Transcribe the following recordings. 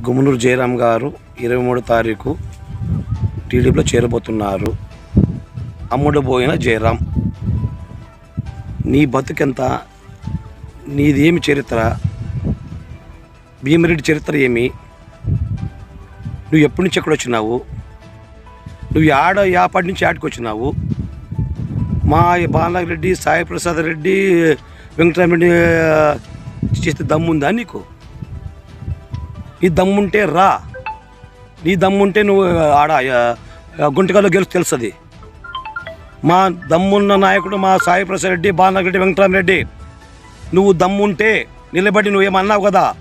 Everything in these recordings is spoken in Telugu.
గుమ్మనూరు జయరాం గారు ఇరవై మూడో తారీఖు టీడీపీలో చేరబోతున్నారు. అమ్ముడు పోయిన జయరాం నీ బతుకెంత? నీదేమి చరిత్ర? భీమరెడ్డి చరిత్ర ఏమి? నువ్వు ఎప్పటి నుంచి ఎక్కడ వచ్చినావు? నువ్వు ఆడ యాపటి నుంచి ఆడికి వచ్చినావు? మా బాలరెడ్డి సాయి ప్రసాద్ రెడ్డి వెంకటరామరెడ్డి చేస్తే దమ్ముందా నీకు? నీ దమ్ముంటే రా. నీ దమ్ముంటే నువ్వు ఆడ ఆ, గుంటకల్లో తెలుస్తుంది. మా దమ్మున్న నాయకుడు మా సాయి ప్రసాద్ రెడ్డి బాలనగరెడ్డి వెంకటరామరెడ్డి. నువ్వు దమ్ముంటే నిలబడి నువ్వేమన్నావు కదా?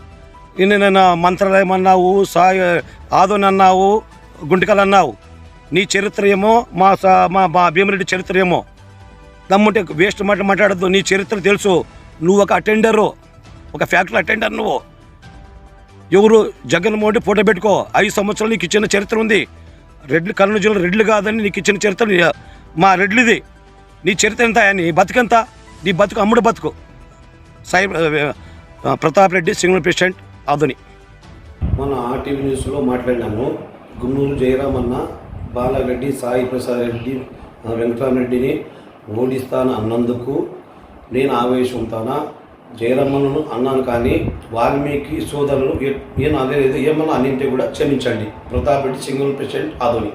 నేను మంత్రాలయం అన్నావు సాయి ఆదోని అన్నావు గుంటకల్ అన్నావు. నీ చరిత్ర ఏమో మా మా మా భీమరెడ్డి చరిత్ర ఏమో. దమ్ముంటే వేస్ట్ మాట మాట్లాడద్దు నీ చరిత్ర తెలుసు. నువ్వు ఒక అటెండరు ఒక ఫ్యాక్టరీ అటెండర్ నువ్వు. ఎవరు జగన్మోహన్ రెడ్డి ఫోటో పెట్టుకో. ఐదు సంవత్సరాలు నీకు ఇచ్చిన చరిత్ర ఉంది. రెడ్లు కర్నూలు జిల్లా రెడ్లు కాదని నీకు ఇచ్చిన చరిత్ర మా రెడ్లుది. నీ చరిత్ర ఎంత? నీ బతుకెంత నీ బతుకు అమ్ముడు బతుకు. సాయి ప్రతాప్ రెడ్డి సింగిల్ ప్రెసిడెంట్ ఆధుని. మన ఆర్టీవీ న్యూస్లో మాట్లాడినాము గుమ్మూరు జయరామ్ అన్న బాలరెడ్డి సాయి ప్రసాద్ రెడ్డి వెంకటరామరెడ్డిని ఓడిస్తాను అన్నందుకు. నేను ఆవేశంతానా జయరమ్మను అన్నాను కానీ వాల్మీకి సోదరులు ఈయన నేను అదే ఏమన్నా అన్నింటి కూడా క్షమించండి. Pratap Reddy single president Adoni